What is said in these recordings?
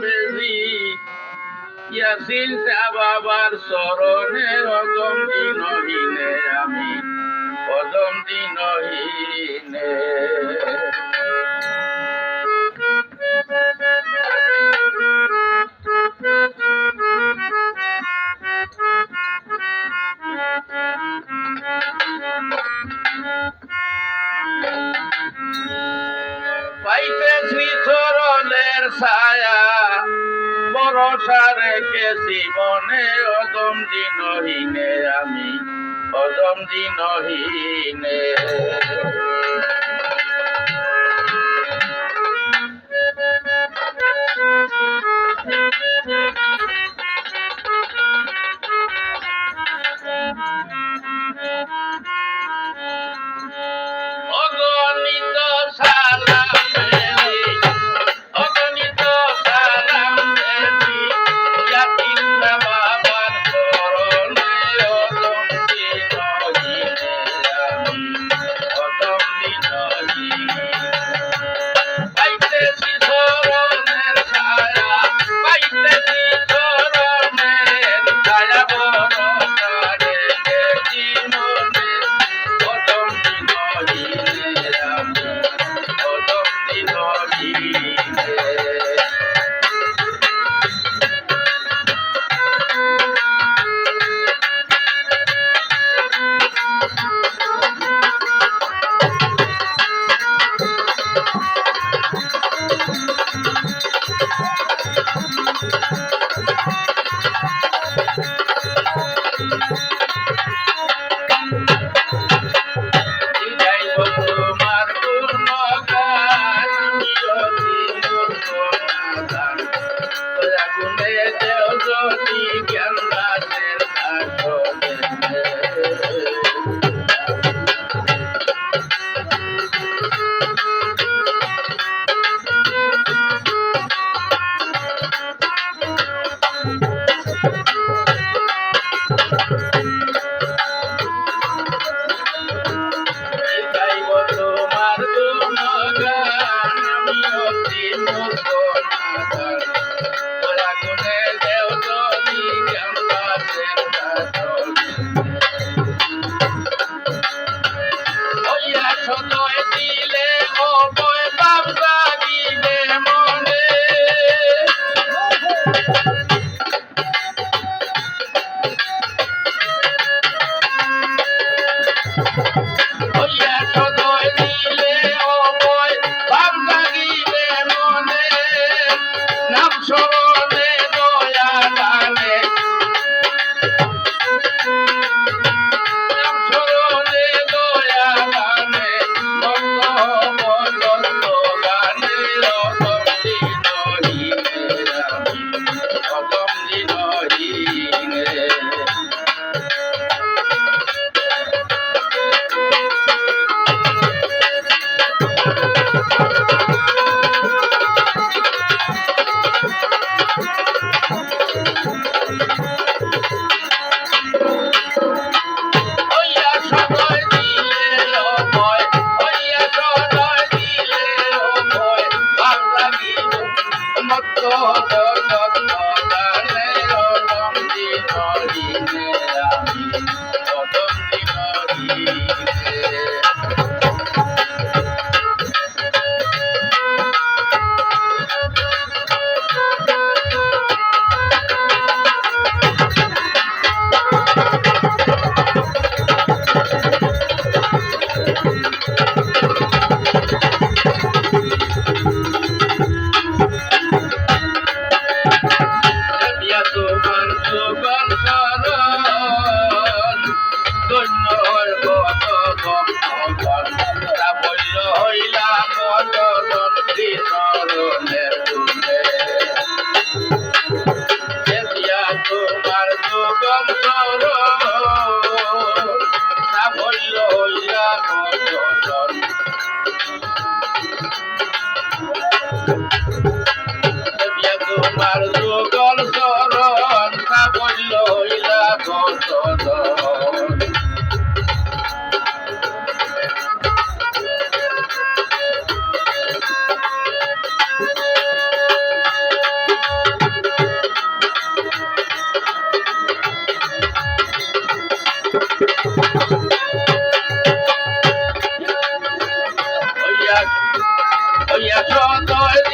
বেজি ইয়াসিন বাবার চরণে অদম দিনহীনে আমি অদম দিনহীনে আশা রেখেছি মনে অদম দিনহীনে আমি। অদম দিন দিনহীনে on the floor. হইয়া হইয়া সদয়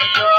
go.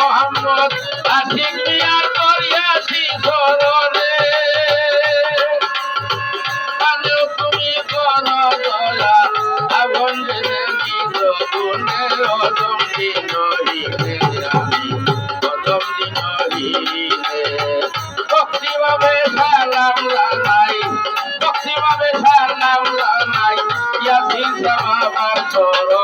মোহাম্মদ আশিক মিয়ার করিয়াছি সরলে কানেও তুমি কর দয়া, আগুন বেঁধে দিত গুণের অদম দিন হইলে আমি? অদম দিন হইলে ভক্তিভাবে সালাম জানাই, ভক্তিভাবে সালাম জানাই, ইয়াসিন সাহাবার চরণ